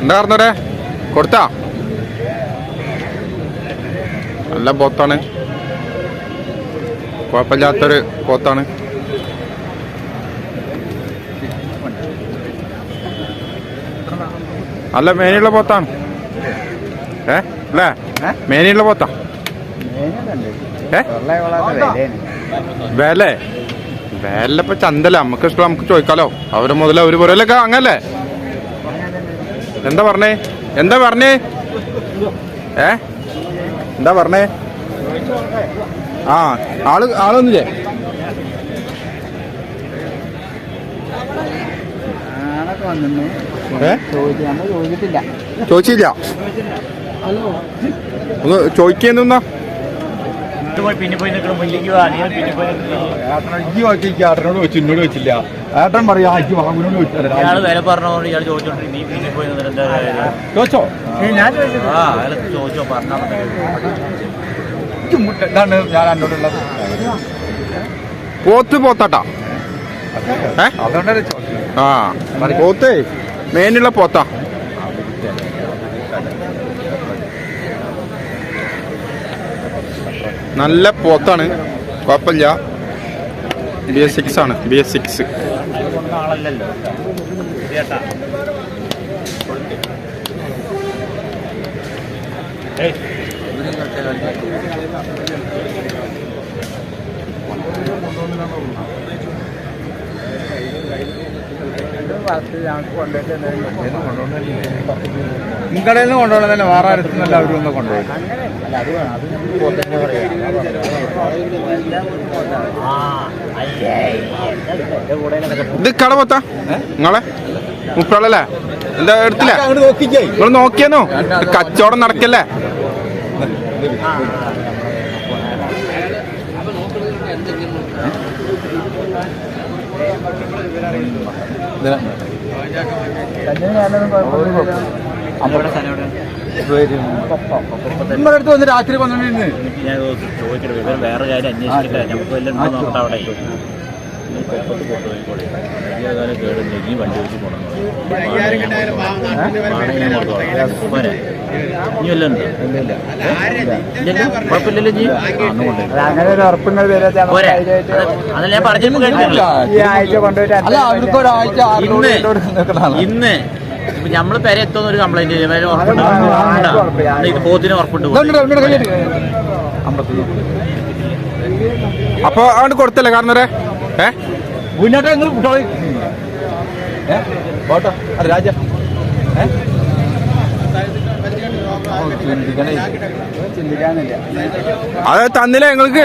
എന്താ പറഞ്ഞോടെ? കൊടുത്താ? നല്ല പോത്താണ്. കുഴപ്പമില്ലാത്തൊരു പോത്താണ്. നല്ല മേനിയുള്ള പോത്താണ്. ഏ? അല്ലേ? മേനിയുള്ള പോത്താ? വില? വില ഇപ്പൊ ചന്തല നമുക്ക് ഇഷ്ടം നമുക്ക് ചോദിക്കാലോ. അവർ മുതല അവർ പറയലൊക്കെ അങ്ങല്ലേ എന്താ പറഞ്ഞേ? എന്താ പറഞ്ഞേ? ഏ? എന്താ പറഞ്ഞേ? ആ ആൾ ആളൊന്നില്ലേ? ആളൊക്കെ ചോദിച്ചില്ല. ഒന്ന് ചോദിക്കുന്നാ ഏട്ടനോട് വെച്ചു എന്നോട് വെച്ചില്ല ഏട്ടൻ പറയാ വാങ്ങുനോട് ചോദിച്ചോ? ഇതാണ് ഞാൻ എന്നോടുള്ളത്. പോത്ത് പോത്താട്ടാ. ഏ? അതുകൊണ്ടല്ലേ ചോദിച്ചു ആ പോത്തേ. മേനുള്ള പോത്താ. നല്ല പോത്താണ്. കുഴപ്പമില്ല. ബി എസ് സിക്സ് ആണ്. ബി എസ് സിക്സ് കൊടുക്കുന്ന നിങ്ങളുടെ നിന്ന് തന്നെ വേറെ അടുത്തുനിന്നല്ല അവരും ഒന്ന് കൊണ്ടുപോയി. ഇങ്ങനെ ഇത് കട പോത്താ? നിങ്ങളെ? മുപ്പളല്ലേ എന്താ എടുത്തില്ല? നിങ്ങൾ നോക്കിയെന്നോ കച്ചവടം നടക്കല്ലേ? എവിടെ? നമ്മുടെ അടുത്ത് വന്ന് രാത്രി പന്ത്രണ്ടിന് ഞാൻ ചോദിക്കട്ടെ വിവരം വേറെ കാര്യം അന്വേഷിക്കട്ടെ? നമുക്ക് വല്ലതും അവിടെ? കൊപ്പത്ത് അതല്ല ഞാൻ ആറിനോട് ഇന്ന് ഇന്ന് പെര എത്തുന്ന ഒരു കംപ്ലൈന്റ് ഉറപ്പുണ്ട് അപ്പൊ അങ്ങോട്ട് കൊടുത്തല്ലേ കാരണം ഏ? മുന്നോട്ട് നിങ്ങൾ കുട്ടോളി ഏ? അത് രാജ. ഏ? അത് തന്നില്ലേ നിങ്ങൾക്ക്?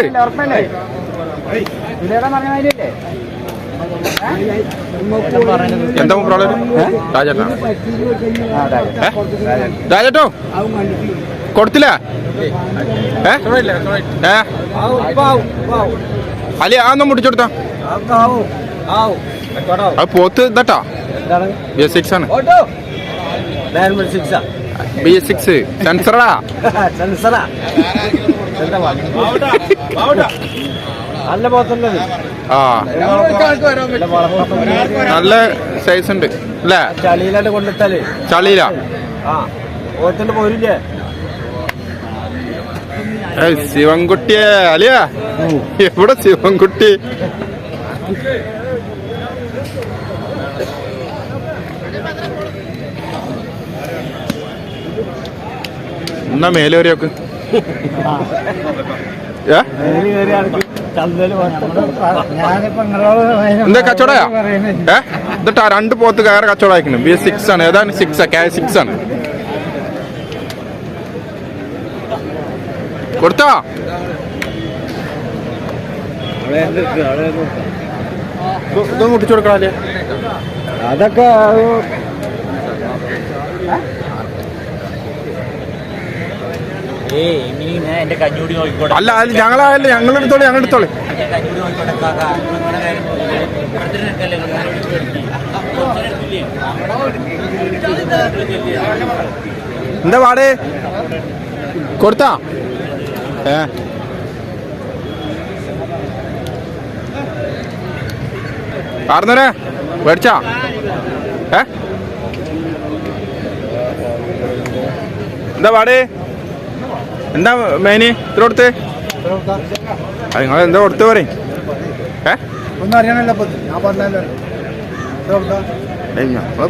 എന്താ പ്രോബ്ലം രാജേട്ടാ. രാജേട്ടോ? കൊടുത്തില്ല? ഏ? അല്ലേ ഒന്ന് മുടിച്ചെടുത്താ. അത് പോത്ത് ഇതട്ടാ. ബി എസ് സിക്സ് ആണ്. ബി എസ് സിക്സ് സെൻസറാ നല്ല ആ. നല്ല സൈസ് ഉണ്ട്. അല്ലേ? ചളിയിലാണ്ട് ചളിയില? പോരില്ലേ? ശിവൻകുട്ടിയെ അലിയ. എവിടെ ശിവൻകുട്ടി? എന്നാ മേലെ വരെയൊക്കെ എന്താ കച്ചവടയാ ഏ? എന്നിട്ടാ രണ്ട് പോത്ത് കയറി കച്ചവട അയക്കണം ബി സിക്സ് ആണ്. ഏതാണ് സിക്സ് കെ സിക്സ് ആണ്. കൊടുത്താ? ഇതൊന്നും മുട്ടിച്ചു കൊടുക്കണല്ലേ അതൊക്കെ അല്ല അത് ഞങ്ങളല്ല ഞങ്ങൾ എടുത്തോളി എന്താ എടുത്തോളി ഞാൻ കഞ്ഞൂടി നോക്കിക്കോട്ടെ കാക്ക നിങ്ങളുടെ കാര്യം നോക്കിക്കോ. ഇവിടുത്തെ നിനക്കല്ലേ നിങ്ങൾ വിളിച്ച് വരുത്തി. കുറച്ചിനെ എടുത്തില്ലേ? എന്താ പാട് കൊടുത്താ ഏ പാർന്നരെ മേടിച്ചാ ഏ? എന്താ പാട്? എന്താ മേനി? ഇത്ര കൊടുത്ത്? നിങ്ങൾ എന്താ കൊടുത്ത് പറയും. ഏ? ഒന്നും അറിയണല്ലോ ഞാൻ പറഞ്ഞല്ലോ. ഏയ് ഞമ്മൾ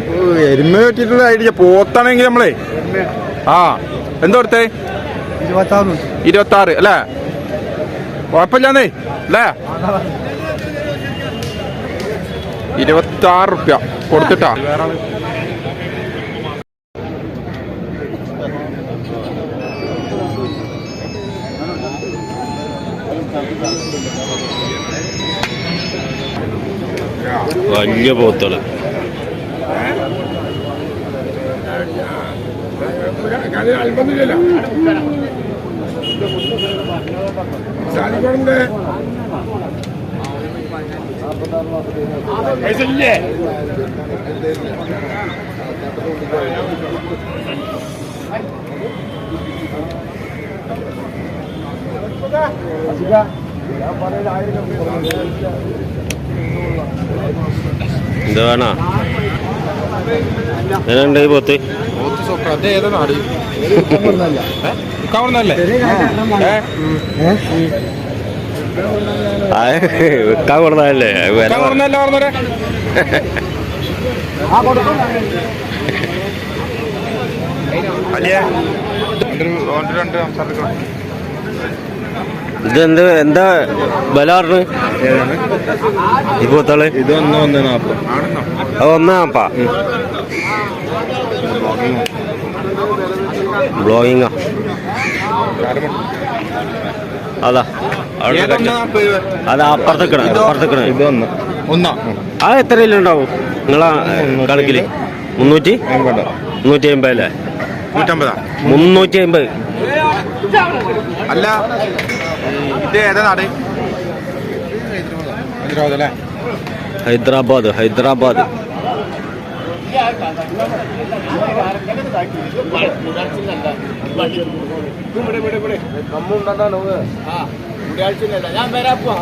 എരുമ പറ്റിയിട്ടുള്ള ഐഡിയ. പോത്താണെങ്കിൽ നമ്മളെ. ആ എന്താ കൊടുത്തേ? ഇരുപത്താറ് ഇരുപത്തി ആറ് അല്ലേ? കുഴപ്പമില്ലാന്നേ അല്ലേ? ഇരുപത്തി ആറ് റുപ്യ. കൊടുത്തിട്ടാ. വലിയ പോത്തുകൾ. എന്താ വേണോ? എങ്ങനെയുണ്ട് പോത്ത്? ഏതാ നാട്? കവർന്നല്ലേ വിൽക്കാൻ കൊടുത്തതല്ലേ വില ഇതെന്ത് എന്താ വില പറഞ്ഞു? ഈ പോത്താൾ. ഇത് ഒന്ന് ഒന്ന് നാപ്പ. അത് ഒന്നാപ്പാ ബ്ലോഗിങ്ങാ അതാ. അതാ അപ്പുറത്തേക്കണ അപ്പുറത്തേക്കണ. ഒന്ന്? ഒന്നാ അത് എത്രയിലുണ്ടാവും നിങ്ങളാ കണക്കിൽ മുന്നൂറ്റി മുന്നൂറ്റി? അമ്പത്. അല്ലേ നൂറ്റമ്പതാ. മുന്നൂറ്റി അമ്പത് അല്ല ഇത് ഏതാ നാട്? ഹൈദരാബാദ്. അല്ലേ ഹൈദരാബാദ് ഹൈദരാബാദ് ഞാൻ വരാ പോവാ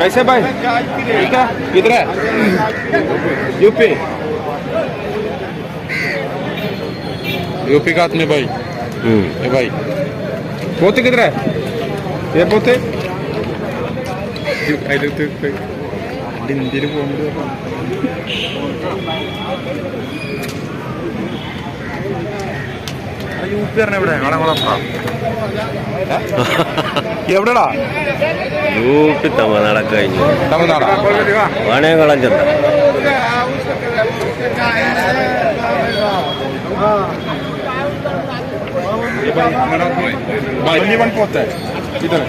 कैसे भाई ठीक है किधर है यूपी यूपी का आदमी भाई ഉം. ये भाई पोते किधर है ये पोते ഇന്ത്യയിൽ പോകുമ്പോൾ യു പി പറഞ്ഞ എവിടെ ഞങ്ങളെ എവിടെടാ യൂപ്പി തമിഴ്നാടൊക്കെ കഴിഞ്ഞു തമിഴ്നാടാ വാണയംകുളം ചെന്ന only one पोता है इधर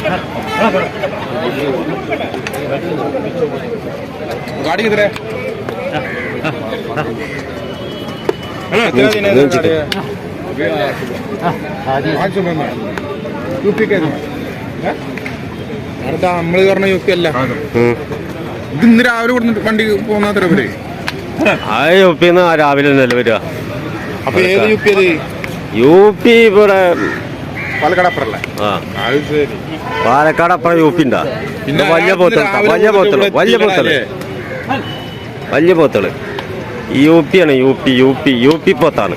गाड़ी किधर है कितना दिन है इधर गाड़ी है? पाँच सौ में यूपी के അടുത്ത നമ്മള് പറഞ്ഞ യു പി അല്ല ഉം. ഇത് ഇന്ന് രാവിലെ കൊടുത്തിട്ട് വണ്ടി പോകുന്നത്ര ഇവര് ആ യു പിന്ന് രാവിലെ തന്നെ വരിക അപ്പൊ ഏത് യു പി അത് യു പി ഇവിടെ പാലക്കാട് അപ്പുറല്ലേ ആ. അത് ശരി. പാലക്കാട് അപ്പുറം യു പി ഉണ്ടാ പിന്നെ വലിയ പോത്തൾ വലിയ പോത്തൾ വലിയ പോത്തൾ വലിയ പോത്തൾ യു പി ആണ് U P U P U P പോത്താണ്.